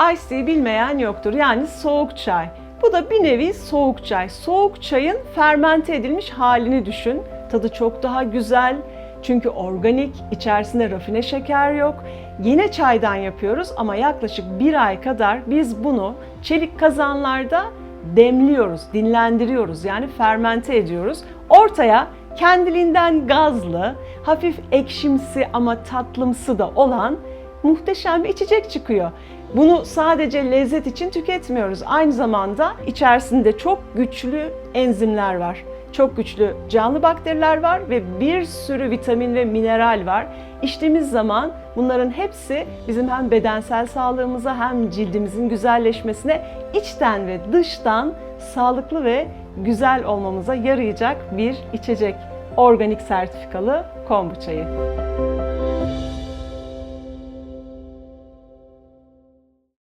Ice tea bilmeyen yoktur. Yani soğuk çay. Bu da bir nevi soğuk çay. Soğuk çayın fermente edilmiş halini düşün. Tadı çok daha güzel. Çünkü organik, içerisinde rafine şeker yok. Yine çaydan yapıyoruz ama yaklaşık bir ay kadar biz bunu çelik kazanlarda demliyoruz, dinlendiriyoruz. Yani fermente ediyoruz. Ortaya kendiliğinden gazlı, hafif ekşimsi ama tatlımsı da olan muhteşem bir içecek çıkıyor. Bunu sadece lezzet için tüketmiyoruz. Aynı zamanda içerisinde çok güçlü enzimler var. Çok güçlü canlı bakteriler var ve bir sürü vitamin ve mineral var. İçtiğimiz zaman bunların hepsi bizim hem bedensel sağlığımıza hem cildimizin güzelleşmesine içten ve dıştan sağlıklı ve güzel olmamıza yarayacak bir içecek. Organik sertifikalı kombu çayı.